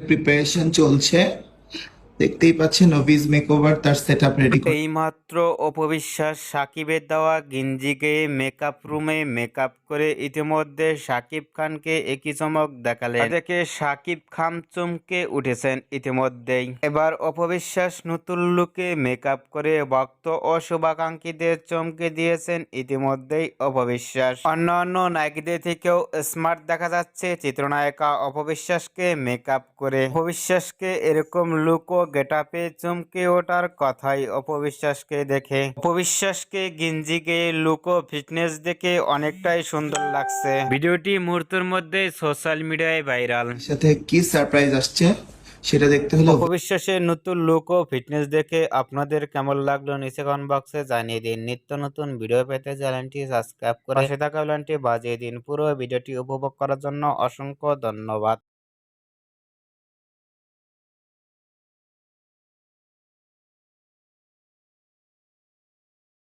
Preparation চলছে। দেখতেই পাচ্ছেন নভিজ মেকওভার তার সেট আপ রেডি এইমাত্র অপবিশ্বাস সাকিবের দেওয়া গেঞ্জি গেয়ে মেকআপ রুমে মেকআপ করে ইতিমধ্যে সাকিব খানকে একই চমক দেখালেন। দেখে সাকিব খান চমকে উঠেছেন ইতিমধ্যেই। এবার অপবিশ্বাস নতুন লুকে মেকআপ করে ভক্ত ও শুভাকাঙ্ক্ষীদের চমকে দিয়েছেন ইতিমধ্যেই অপবিশ্বাস। অন্যান্য অন্য নায়িকদের থেকেও স্মার্ট দেখা যাচ্ছে চিত্রনায়িকা অপবিশ্বাসকে মেকআপ করে। অপবিশ্বাসকে এরকম লুক ও গেটাপে চমকে ওঠার কথাই অপবিশ্বাসকে দেখে। অপবিশ্বাসকে গিঞ্জি গেয়ে লুক ফিটনেস দেখে অনেকটাই সুন্দর লাগছে। ভিডিওটি মুহূর্তের মধ্যে সোশ্যাল মিডিয়ায় ভাইরাল। সাথে কি সারপ্রাইজ আসছে সেটা দেখতে হলে অপবিশ্বাসের নতুন লুক ও ফিটনেস দেখে আপনাদের কেমন লাগল নিচে কমেন্ট বক্সে জানিয়ে দিন। নিত্য নতুন ভিডিও পেতে চ্যানেলটি সাবস্ক্রাইব করে থাকা বাজিয়ে দিন। পুরো ভিডিওটি উপভোগ করার জন্য অসংখ্য ধন্যবাদ।